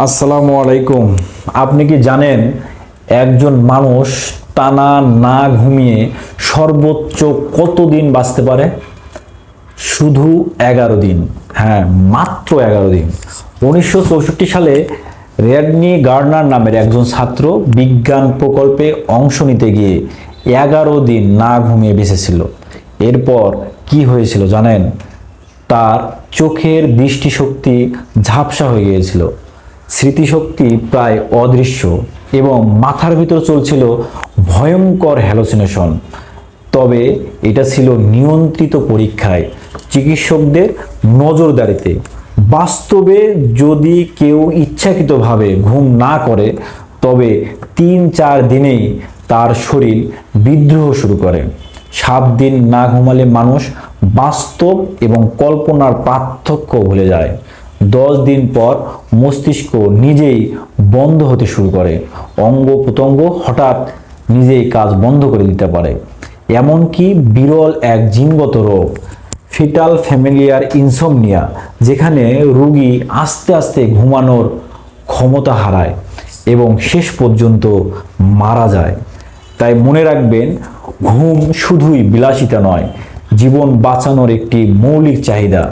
আসসালামু আলাইকুম। আপনি কি জানেন একজন মানুষ টানা না ঘুমিয়ে সর্বোচ্চ কতদিন বাঁচতে পারে? শুধু এগারো দিন। হ্যাঁ মাত্র এগারো দিন। উনিশশো চৌষট্টি সালে রেডনি গার্নার নামের একজন ছাত্র বিজ্ঞান প্রকল্পে অংশ নিতে গিয়ে এগারো দিন না ঘুমিয়ে বেঁচেছিল এরপর কি হয়েছিল জানেন? তার চোখের দৃষ্টিশক্তি ঝাপসা হয়ে গিয়েছিল। স্মৃতিশক্তি প্রায় অদৃশ্য এবং মাথার ভিতর চলছিল ভয়ঙ্কর হ্যালোসিনেশন। তবে এটা ছিল নিয়ন্ত্রিত পরীক্ষায়। চিকিৎসকদের নজরদারিতে। বাস্তবে যদি কেউ ইচ্ছাকৃতভাবে ঘুম না করে, তবে তিন চার দিনেই তার শরীর বিদ্রোহ শুরু করে। সাত দিন না ঘুমালে মানুষ বাস্তব এবং কল্পনার পার্থক্য ভুলে যায়। দশ দিন পর মস্তিষ্ক নিজেই বন্ধ হতে শুরু করে। অঙ্গ প্রত্যঙ্গ হঠাৎ নিজেই কাজ বন্ধ করে দিতে পারে। এমনকি বিরল এক জিনগত রোগ, ফিটাল ফ্যামিলিয়ার ইনসোমনিয়া, যেখানে রোগী আস্তে আস্তে ঘুমানোর ক্ষমতা হারায় এবং শেষ পর্যন্ত মারা যায়। তাই মনে রাখবেন, ঘুম শুধুই বিলাসিতা নয়, জীবন বাঁচানোর একটি মৌলিক চাহিদা।